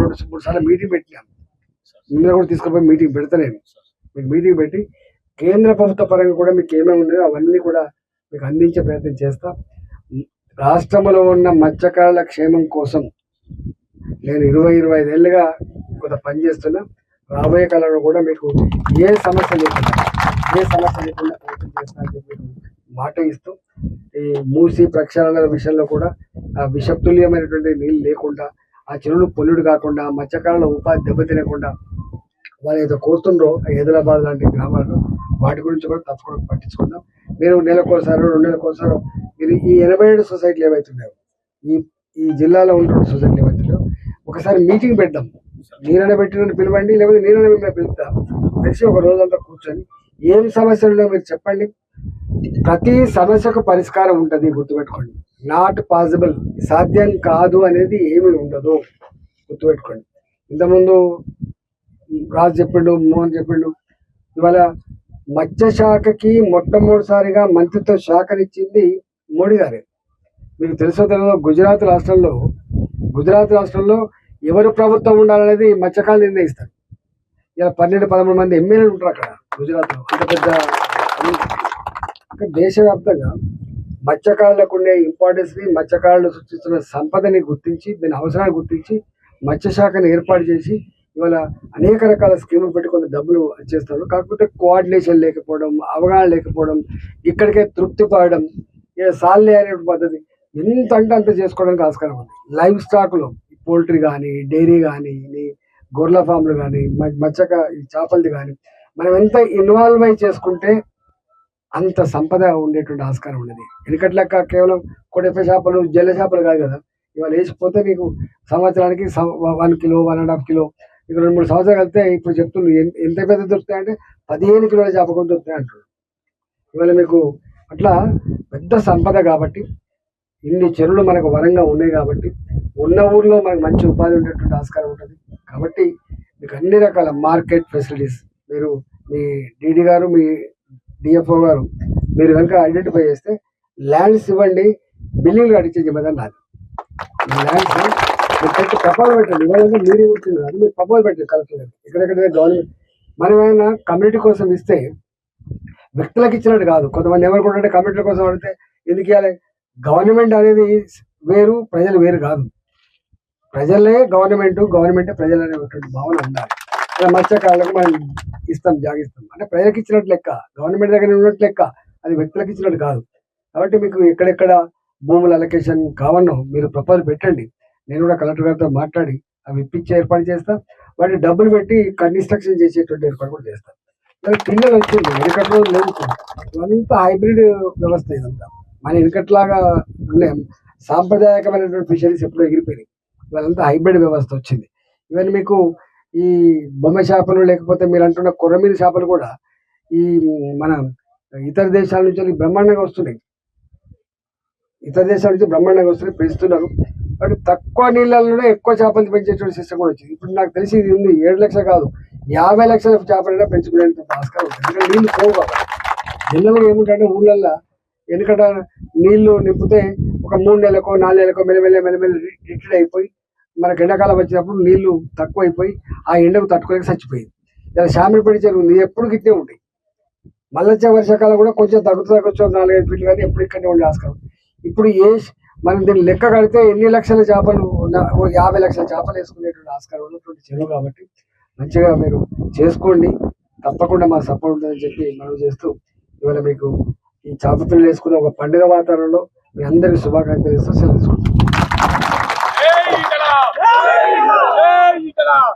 రెండు మూడు సార్లు మీటింగ్ పెట్టినాం. నిన్న కూడా తీసుకుపోయి మీటింగ్ పెడతలేను మీకు మీటింగ్ పెట్టి కేంద్ర ప్రభుత్వ పరంగా కూడా మీకు ఏమేమి ఉన్నాయో అవన్నీ కూడా మీకు అందించే ప్రయత్నం చేస్తా. రాష్ట్రంలో ఉన్న మత్స్యకారుల క్షేమం కోసం నేను ఇరవై ఇరవై ఐదేళ్ళుగా కొంత పనిచేస్తున్నా రాబోయే కాలంలో కూడా మీకు ఏ సమస్య లేకుండా ఏ సమస్య లేకుండా ప్రయత్నం చేస్తానని చెప్పి మీకు మాట ఇస్తూ ఈ మూసి ప్రక్షాళన విషయంలో కూడా ఆ విషతుల్యమైనటువంటి నీళ్ళు లేకుండా ఆ చెరువులు పొల్లుడు కాకుండా మత్స్యకారుల ఉపాధి దెబ్బతినకుండా వాళ్ళు ఏదో కోరుతుండ్రో హైదరాబాద్ లాంటి గ్రామాల్లో వాటి గురించి కూడా తప్పకుండా పట్టించుకుందాం. మీరు నెలకోసారో రెండు నెలకోసారో మీరు ఈ ఎనభై ఏడు సొసైటీలు ఏవైతున్నాయో ఈ ఈ జిల్లాలో ఉన్న సొసైటీలు ఏవైతున్నాయో ఒకసారి మీటింగ్ పెడదాం. నీరన పెట్టినట్టు పిలవండి లేకపోతే నీరన మిమ్మల్ని పిలుస్తా. కలిసి ఒక రోజంతా కూర్చొని ఏం సమస్యలు ఉన్నాయో మీరు చెప్పండి. ప్రతి సమస్యకు పరిష్కారం ఉంటుంది గుర్తుపెట్టుకోండి. Not possible. సాధ్యం కాదు అనేది ఏమి ఉండదు. గుర్తుపెట్టుకోండి. ఇంతకుముందు రాజు చెప్పిండు మోహన్ చెప్పిండు ఇవాళ మత్స్య శాఖకి మొట్టమొదటిసారిగా మంత్రిత్వ శాఖనిచ్చింది మోడీ గారే. మీకు తెలుసో తెలియదో గుజరాత్ రాష్ట్రంలో గుజరాత్ రాష్ట్రంలో ఎవరు ప్రభుత్వం ఉండాలనేది మత్స్యకారులు నిర్ణయిస్తారు. ఇలా పన్నెండు పదమూడు మంది ఎమ్మెల్యేలు ఉంటారు అక్కడ గుజరాత్లో. అంత పెద్ద దేశవ్యాప్తంగా మత్స్యకారులకు ఉండే ఇంపార్టెన్స్ని మత్స్యకారులు సృష్టిస్తున్న సంపదని గుర్తించి దీని అవసరాన్ని గుర్తించి మత్స్యశాఖను ఏర్పాటు చేసి ఇవాళ అనేక రకాల స్కీములు పెట్టుకుని డబ్బులు చేస్తారు కాకపోతే కోఆర్డినేషన్ లేకపోవడం అవగాహన లేకపోవడం ఇక్కడికే తృప్తి పడడం ఏ సాల్లే అనే పద్ధతి ఎంత అంటే అంత చేసుకోవడానికి ఆస్కారం ఉంది. లైవ్ స్టాక్లో పోల్ట్రీ కానీ డైరీ కానీ గొర్రెల ఫామ్లు కానీ మత్స్యక ఈ చేపలది కానీ మనం ఎంత ఇన్వాల్వ్ అయి చేసుకుంటే అంత సంపద ఉండేటువంటి ఆస్కారం ఉన్నది. వెనకటి లెక్క కేవలం కొడెప్ప చేపలు జల్ల చేపలు కాదు కదా. ఇవాళ వేసిపోతే మీకు సంవత్సరానికి one kilo one and half kilo ఇక రెండు మూడు సంవత్సరాలు వెళ్తే ఇప్పుడు చెప్తున్నారు ఎంత పెద్ద దొరుకుతాయంటే పదిహేను కిలోల చేప దొరుకుతాయి అంటారు ఇవాళ మీకు అట్లా పెద్ద సంపద కాబట్టి ఇన్ని చెరువులు మనకు వరంగా ఉన్నాయి కాబట్టి ఉన్న ఊర్లో మనకు మంచి ఉపాధి ఉండేటువంటి ఆస్కారం ఉంటుంది. కాబట్టి మీకు అన్ని రకాల మార్కెట్ ఫెసిలిటీస్ మీరు మీ డీడీ గారు మీ డిఎఫ్ఓ గారు మీరు కనుక ఐడెంటిఫై చేస్తే ల్యాండ్స్ ఇవ్వండి బిల్డింగ్లు కట్టించే జిమ్మదాన్ని నాది. ల్యాండ్స్ మీరు ప్రపోజల్ పెట్టండి. ఇవ్వాలంటే మీరు ఇవ్వచ్చు కాదు మీరు ప్రపోజల్ పెట్టండి కలెక్టర్ గారు. ఎక్కడెక్కడ గవర్నమెంట్ మనం ఏమైనా కమ్యూనిటీ కోసం ఇస్తే వ్యక్తులకు ఇచ్చినట్టు కాదు. కొంతమంది ఏమనుకుంటుంటే కమ్యూనిటీ కోసం అడిగితే ఎందుకు ఇవ్వాలి? గవర్నమెంట్ అనేది వేరు ప్రజలు వేరు కాదు. ప్రజలే గవర్నమెంట్ గవర్నమెంట్ ప్రజలు అనేటువంటి భావన ఉండాలి. ఇలా మత్స్యకారులకు మనం ఇస్తాం జాగిస్తాం. అంటే ప్రజలకు ఇచ్చినట్టు లెక్క గవర్నమెంట్ దగ్గర ఉన్నట్టు లెక్క అది వ్యక్తులకు ఇచ్చినట్టు కాదు. కాబట్టి మీకు ఎక్కడెక్కడ భూముల అలొకేషన్ కావన్నో మీరు ప్రపోజల్ పెట్టండి. నేను కూడా కలెక్టర్ గారితో మాట్లాడి అవి ఇప్పించే ఏర్పాటు చేస్తా. వాటి డబ్బులు పెట్టి కన్స్ట్రక్షన్ చేసేటువంటి ఏర్పాటు కూడా చేస్తాం. పిల్లలు వచ్చింది వెనకట్లో లేవు ఇదంతా హైబ్రిడ్ వ్యవస్థ ఇదంతా. మన వెనకట్లాగా ఉండే సాంప్రదాయకమైనటువంటి ఫిషరీస్ ఎప్పుడో ఎగిరిపోయినాయి. ఇవాళంతా హైబ్రిడ్ వ్యవస్థ వచ్చింది. ఇవన్నీ మీకు ఈ బొమ్మ చేపలు లేకపోతే మీరు అంటున్న కొర్రమీద చేపలు కూడా ఈ మన ఇతర దేశాల నుంచి బ్రహ్మాండంగా వస్తున్నాయి. ఇతర దేశాల నుంచి బ్రహ్మాండంగా వస్తున్నాయి పెంచుతున్నారు. బట్ తక్కువ నీళ్ళలోనే ఎక్కువ చేపలు పెంచేటువంటి సిస్టమ్ కూడా వచ్చింది. ఇప్పుడు నాకు తెలిసి ఇది ఉంది ఏడు లక్షలు కాదు యాభై లక్షల చేపలైనా పెంచుకునే ఆస్కారం ఉంటుంది ఎందుకంటే నీళ్ళు పోవు కాబట్టి. జనరల్గా ఏమిటంటే ఊళ్ళల్లో వెనుకట నీళ్ళు నింపితే ఒక మూడు నెలలకో నాలుగు నెలలకో మెల్లమెల్ల మెల్లమెల్ల రిటైడ్ అయిపోయి మనకు ఎండాకాలం వచ్చినప్పుడు నీళ్ళు తక్కువ అయిపోయి ఆ ఎండకు తట్టుకోలేక చచ్చిపోయింది. ఇలా శామిడిపడి చెరువు ఉంది ఎప్పుడు గిట్టే ఉంటాయి మళ్ళీ వర్షాకాలం కూడా కొంచెం తగ్గుతూ తగ్గొచ్చు నాలుగైదు ఫీట్లు కానీ ఎప్పుడు ఇక్కడనే ఉండే ఆస్కారం. ఇప్పుడు ఏ మనం దీన్ని లెక్క కడితే ఎన్ని లక్షల చేపలు ఓ యాభై లక్షల చేపలు వేసుకునేటువంటి ఆస్కారం ఉన్నటువంటి చెరువు కాబట్టి మంచిగా మీరు చేసుకోండి. తప్పకుండా మా సపోర్ట్ ఉంటుందని చెప్పి మనం చేస్తూ ఇవాళ మీకు ఈ చేప వేసుకునే వేసుకున్న ఒక పండుగ వాతావరణంలో మీ అందరికీ శుభాకాంక్షలు ఇస్తూ సెలవు తీసుకుంటాం